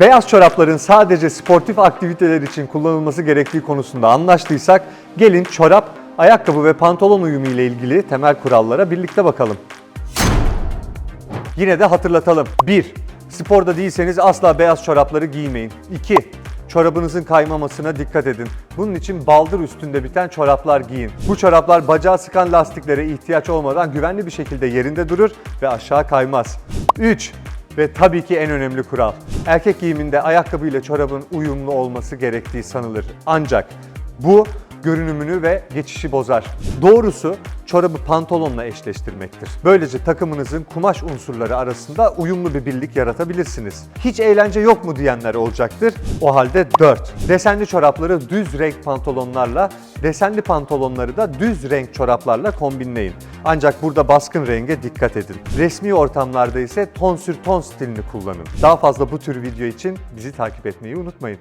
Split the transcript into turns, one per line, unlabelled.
Beyaz çorapların sadece sportif aktiviteler için kullanılması gerektiği konusunda anlaştıysak gelin çorap, ayakkabı ve pantolon uyumu ile ilgili temel kurallara birlikte bakalım. Yine de hatırlatalım. 1. Sporda değilseniz asla beyaz çorapları giymeyin. 2. Çorabınızın kaymamasına dikkat edin. Bunun için baldır üstünde biten çoraplar giyin. Bu çoraplar bacağı sıkan lastiklere ihtiyaç olmadan güvenli bir şekilde yerinde durur ve aşağı kaymaz. 3. Ve tabii ki en önemli kural. Erkek giyiminde ayakkabı ile çorabın uyumlu olması gerektiği sanılır. Ancak bu görünümünü ve geçişi bozar. Doğrusu çorabı pantolonla eşleştirmektir. Böylece takımınızın kumaş unsurları arasında uyumlu bir birlik yaratabilirsiniz. Hiç eğlence yok mu diyenler olacaktır. O halde 4. Desenli çorapları düz renk pantolonlarla, desenli pantolonları da düz renk çoraplarla kombinleyin. Ancak burada baskın renge dikkat edin. Resmi ortamlarda ise ton sür ton stilini kullanın. Daha fazla bu tür video için bizi takip etmeyi unutmayın.